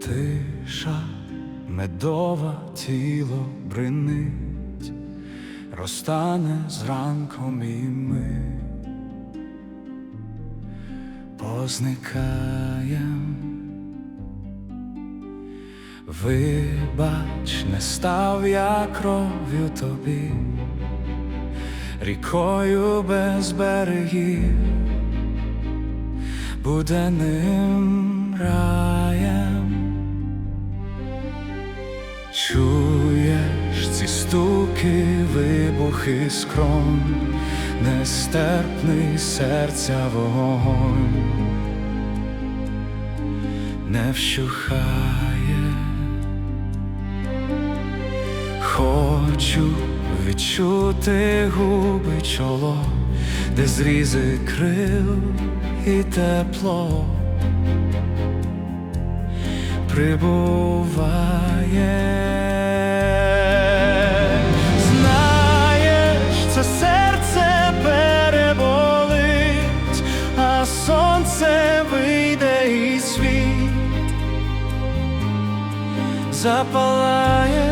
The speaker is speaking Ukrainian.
тиша, медова тіло бринить, розтане зранком і ми позникаєм. Вибач, не став я кров'ю тобі, рікою без берегів, буденним раєм. Чуєш ці стуки, вибухи скрон, нестерпний серця вогонь не вщухає. Хочу відчути губи чоло, де зрізи крил і тепло прибуває. Знаєш, це серце переболить, а сонце вийде і світ запалає